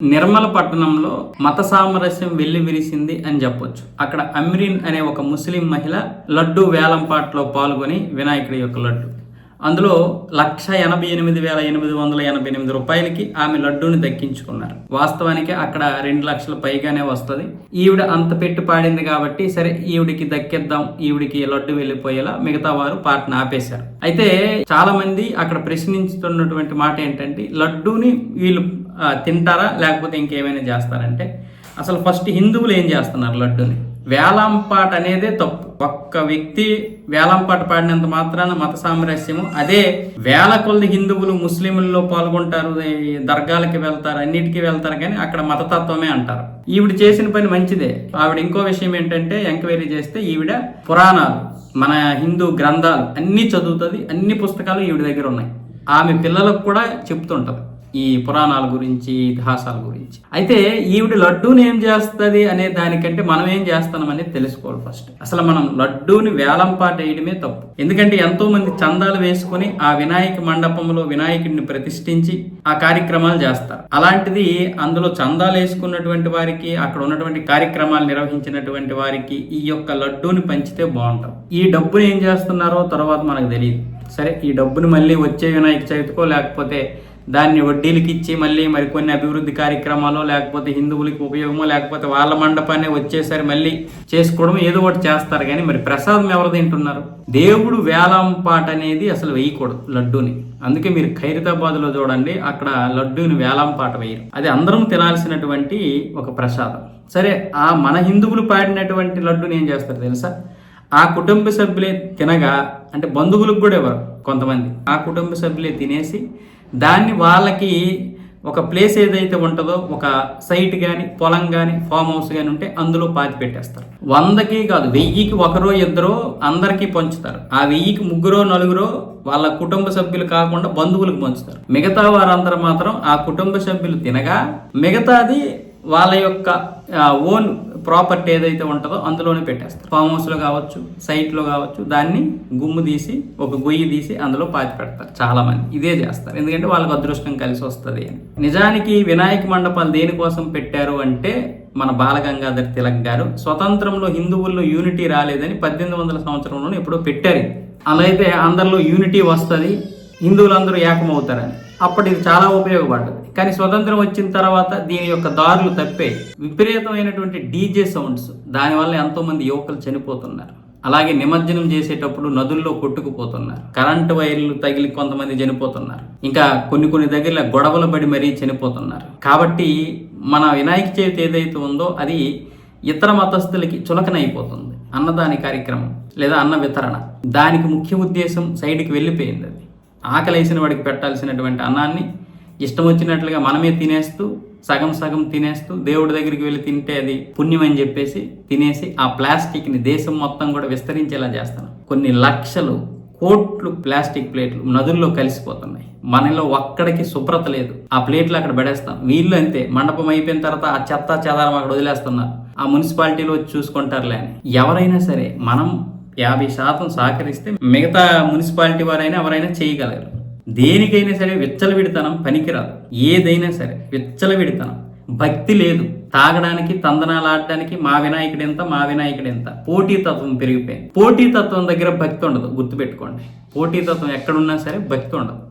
నిర్మల పట్టణంలో మత సామరస్యం వెళ్ళి విరిసింది అని చెప్పొచ్చు. అక్కడ అమ్రీన్ అనే ఒక ముస్లిం మహిళ లడ్డు వేలంపాట్లో పాల్గొని వినాయకుడి యొక్క లడ్డు. అందులో లక్ష ఎనభై ఎనిమిది వేల ఎనిమిది వందల ఎనభై ఎనిమిది రూపాయలకి ఆమె లడ్డూని దక్కించుకున్నారు. వాస్తవానికి అక్కడ రెండు లక్షల పైగానే వస్తుంది. ఈవిడ అంత పెట్టి పాడింది కాబట్టి సరే ఈవిడికి దక్కిద్దాం ఈవిడికి లడ్డు వెళ్ళిపోయేలా మిగతా వారు పాటను ఆపేశారు. అయితే చాలా మంది అక్కడ ప్రశ్నించుతున్నటువంటి మాట ఏంటంటే లడ్డూని వీళ్ళు తింటారా? లేకపోతే ఇంకేమైనా చేస్తారంటే? అసలు ఫస్ట్ హిందువులు ఏం చేస్తున్నారు లడ్డూని? వేలంపాట అనేదే తప్పు. ఒక్క వ్యక్తి వేలంపాట పాడినంత మాత్రాన మత సామరస్యము అదే వేల కొద్ది హిందువులు ముస్లింలలో పాల్గొంటారు ఈ దర్గాలకి వెళ్తారు అన్నిటికీ వెళ్తారు కానీ అక్కడ మతతత్వమే అంటారు. ఈవిడ చేసిన పని మంచిదే. ఆవిడ ఇంకో విషయం ఏంటంటే ఎంక్వైరీ చేస్తే ఈవిడ పురాణాలు మన హిందూ గ్రంథాలు అన్నీ చదువుతుంది అన్ని పుస్తకాలు ఈవిడ దగ్గర ఉన్నాయి. ఆమె పిల్లలకు కూడా చెప్తుంటది. ఈ పురాణాల గురించి ఇతిహాసాల గురించి. అయితే ఈవిడ లడ్డూని ఏం చేస్తుంది అనే దానికంటే మనం ఏం చేస్తున్నాం అనేది తెలుసుకోవాలి ఫస్ట్ అసలు మనం లడ్డూని వేలంపాట వేయడమే తప్పు. ఎందుకంటే ఎంతో మంది చందాలు వేసుకొని ఆ వినాయక మండపంలో వినాయకుడిని ప్రతిష్ఠించి ఆ కార్యక్రమాలు చేస్తారు. అలాంటిది అందులో చందాలు వేసుకున్నటువంటి వారికి అక్కడ ఉన్నటువంటి కార్యక్రమాలు నిర్వహించినటువంటి వారికి ఈ యొక్క లడ్డూని పంచితే బాగుంటాం ఈ డబ్బుని ఏం చేస్తున్నారో తర్వాత మనకు తెలియదు. సరే ఈ డబ్బుని మళ్ళీ వచ్చే వినాయక చవితికో లేకపోతే దాన్ని వడ్డీలకి ఇచ్చి మళ్ళీ మరికొన్ని అభివృద్ధి కార్యక్రమాలు లేకపోతే హిందువులకి ఉపయోగమో లేకపోతే వాళ్ళ మండపాన్ని వచ్చేసరి మళ్ళీ చేసుకోవడం ఏదో ఒకటి చేస్తారు. కానీ మరి ప్రసాదం ఎవరు తింటున్నారు? దేవుడు వేలం పాట అనేది అసలు వేయకూడదు లడ్డూని. అందుకే మీరు ఖైరతాబాద్లో చూడండి అక్కడ లడ్డూని వేలం పాట వేయరు. అది అందరం తినాల్సినటువంటి ఒక ప్రసాదం. సరే ఆ మన హిందువులు పాడినటువంటి లడ్డూని ఏం చేస్తారు తెలుసా? ఆ కుటుంబ సభ్యులే తినగా అంటే బంధువులకు కూడా ఇవ్వరు కొంతమంది. ఆ కుటుంబ సభ్యులే తినేసి దాన్ని వాళ్ళకి ఒక ప్లేస్ ఏదైతే ఉంటుందో ఒక సైట్ కానీ పొలం కానీ ఫామ్ హౌస్ కానీ ఉంటే అందులో పాతి పెట్టేస్తారు. వందకి కాదు వెయ్యికి ఒకరో ఇద్దరో అందరికీ పంచుతారు. ఆ వెయ్యికి ముగ్గురో నలుగురో వాళ్ళ కుటుంబ సభ్యులు కాకుండా బంధువులకు పంచుతారు. మిగతా వారందరూ మాత్రం ఆ కుటుంబ సభ్యులు తినగా మిగతాది వాళ్ళ యొక్క ఓన్ ప్రాపర్టీ ఏదైతే ఉంటుందో అందులోనే పెట్టేస్తారు. ఫామ్ హౌస్లో కావచ్చు సైట్లో కావచ్చు దాన్ని గుమ్ము తీసి ఒక గొయ్యి తీసి అందులో పాతి పెడతారు. చాలా మంది ఇదే చేస్తారు. ఎందుకంటే వాళ్ళకి అదృష్టం కలిసి వస్తుంది అని. నిజానికి వినాయక మండపాలు దేనికోసం పెట్టారు అంటే మన బాలగంగాధర్ తిలక్ గారు స్వతంత్రంలో హిందువుల్లో యూనిటీ రాలేదని పద్దెనిమిది వందల సంవత్సరంలో ఎప్పుడో పెట్టారు. అలా అయితే అందరిలో యూనిటీ వస్తుంది హిందువులందరూ ఏకమవుతారని. అప్పుడు ఇది చాలా ఉపయోగపడ్డది. కానీ స్వతంత్రం వచ్చిన తర్వాత దీని యొక్క దారులు తప్పే విపరీతమైనటువంటి డీజే సౌండ్స్. దానివల్ల ఎంతోమంది యువకులు చనిపోతున్నారు. అలాగే నిమజ్జనం చేసేటప్పుడు నదుల్లో కొట్టుకుపోతున్నారు. కరెంటు వైర్లు తగిలి కొంతమంది చనిపోతున్నారు. ఇంకా కొన్ని కొన్ని దగ్గర గొడవలు పడి మరీ చనిపోతున్నారు. కాబట్టి మన వినాయక చవితి ఏదైతే ఉందో అది ఇతర మతస్థులకి చులకనైపోతుంది. అన్నదాని కార్యక్రమం లేదా అన్న వితరణ. దానికి ముఖ్య ఉద్దేశం సైడ్కి వెళ్ళిపోయింది అది. ఆకలేసిన వాడికి పెట్టాల్సినటువంటి అన్నాన్ని ఇష్టం వచ్చినట్లుగా మనమే తినేస్తూ సగం సగం తినేస్తూ దేవుడి దగ్గరికి వెళ్ళి తింటే అది పుణ్యం అని చెప్పేసి తినేసి ఆ ప్లాస్టిక్ని దేశం మొత్తం కూడా విస్తరించేలా చేస్తాను. కొన్ని లక్షలు కోట్లు ప్లాస్టిక్ ప్లేట్లు నదుల్లో కలిసిపోతున్నాయి. మనలో ఒక్కడికి శుభ్రత లేదు. ఆ ప్లేట్లు అక్కడ పడేస్తాం. వీళ్ళు అంతే. మండపం అయిపోయిన తర్వాత ఆ చెత్త చెదారం అక్కడ వదిలేస్తున్నారు. ఆ మున్సిపాలిటీలో వచ్చి చూసుకుంటారులే అని. ఎవరైనా సరే మనం యాభై శాతం సహకరిస్తే మిగతా మున్సిపాలిటీ వారైనా ఎవరైనా చేయగలరు. దేనికైనా సరే విచ్చలవిడితనం పనికిరాదు. ఏదైనా సరే విచ్చలవిడితనం. భక్తి లేదు. తాగడానికి తందనాలు ఆడడానికి మా వినాయకుడు ఎంత మా వినాయకుడు ఎంత. పోటీతత్వం పెరిగిపోయింది. పోటీతత్వం దగ్గర భక్తి ఉండదు. గుర్తుపెట్టుకోండి. పోటీతత్వం ఎక్కడున్నా సరే భక్తి ఉండదు.